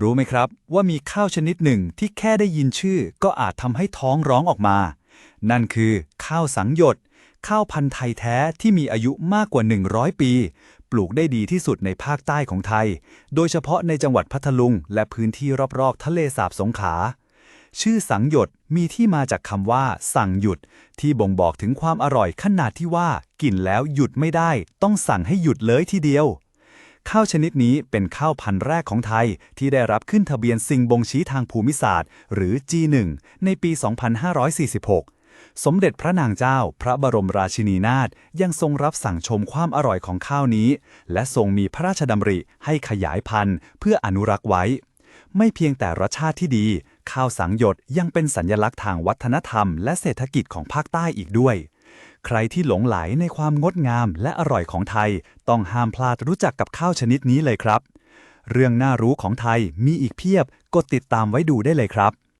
รู้ไหมครับว่ามีข้าวชนิดหนึ่งที่แค่ได้ยินชื่อก็อาจทำให้ท้องร้องออกมา นั่นคือข้าวสังหยด ข้าวพันธุ์ไทยแท้ที่มีอายุมากกว่า 100 ปี ปลูกได้ดีที่สุดในภาคใต้ของไทย โดยเฉพาะในจังหวัดพัทลุง และพื้นที่รอบๆ ทะเลสาบสงขลาชื่อสังหยดมีที่มาจากคำว่า สั่งหยุด ที่บ่งบอกถึงความอร่อยขนาดที่ว่า กินแล้วหยุดไม่ได้ ต้องสั่งให้หยุดเลยทีเดียว ข้าวชนิดนี้เป็นข้าวพันธุ์แรกของไทย ที่ได้รับขึ้นทะเบียนสิ่งบ่งชี้ทางภูมิศาสตร์ หรือ G1 ในปี 2546 สมเด็จพระนางเจ้า พระบรมราชินีนาถยังทรงรับสั่งชมความอร่อยของข้าวนี้ และทรงมีพระราชดำริให้ขยายพันธุ์ เพื่ออนุรักษ์ไว้ ไม่เพียงแต่รสชาติที่ดี ข้าวสังหยดยังเป็นสัญลักษณ์ทางวัฒนธรรม และเศรษฐกิจของภาคใต้อีกด้วย ใครที่หลงไหลในความงดงามและอร่อยของไทย ต้องห้ามพลาดรู้จักกับข้าวชนิดนี้เลยครับ เรื่องน่ารู้ของไทยมีอีกเพียบ กดติดตามไว้ดูได้เลยครับ